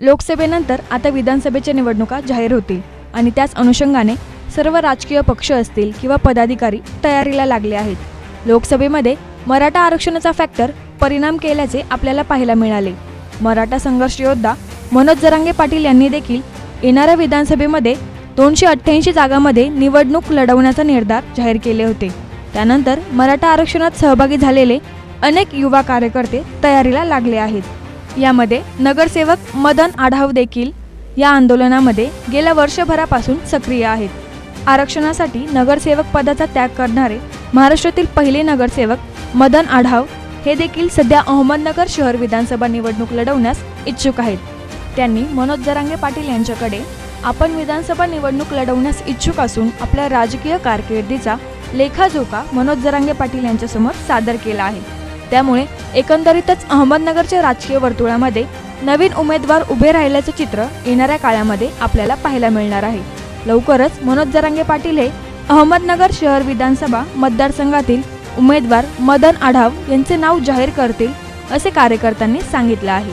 लोकसभेनंतर आता विधानसभेच्या निवडणुका जाहीर होतील आणि त्याच अनुषंगाने सर्व राजकीय पक्ष असतील किंवा पदाधिकारी तयारीला लागले आहेत. लोकसभेमध्ये मराठा आरक्षणाचा फॅक्टर परिणाम केल्याचे आपल्याला पाहायला मिळाले. मराठा संघर्ष योद्धा मनोज जरांगे पाटील यांनी देखील येणाऱ्या विधानसभेमध्ये दोनशे अठ्ठ्याऐंशी जागांमध्ये निवडणूक लढवण्याचा निर्धार जाहीर केले होते. त्यानंतर मराठा आरक्षणात सहभागी झालेले अनेक युवा कार्यकर्ते तयारीला लागले आहेत. यामध्ये नगरसेवक मदन आढाव देखील या आंदोलनामध्ये गेल्या वर्षभरापासून सक्रिय आहेत. आरक्षणासाठी नगरसेवक पदाचा त्याग करणारे महाराष्ट्रातील पहिले नगरसेवक मदन आढाव हे देखील सध्या अहमदनगर शहर विधानसभा निवडणूक लढवण्यास इच्छुक आहेत. त्यांनी मनोज जरांगे पाटील यांच्याकडे आपण विधानसभा निवडणूक लढवण्यास इच्छुक असून आपल्या राजकीय कारकिर्दीचा लेखाजोखा मनोज जरांगे पाटील यांच्यासमोर सादर केला आहे. त्यामुळे एकंदरीतच अहमदनगरच्या राजकीय वर्तुळामध्ये नवीन उमेदवार उभे राहिल्याचं चित्र येणाऱ्या काळामध्ये आपल्याला पाहायला मिळणार आहे. लवकरच मनोज जरांगे पाटील हे अहमदनगर शहर विधानसभा मतदारसंघातील उमेदवार मदन आढाव यांचे नाव जाहीर करतील असे कार्यकर्त्यांनी सांगितलं आहे.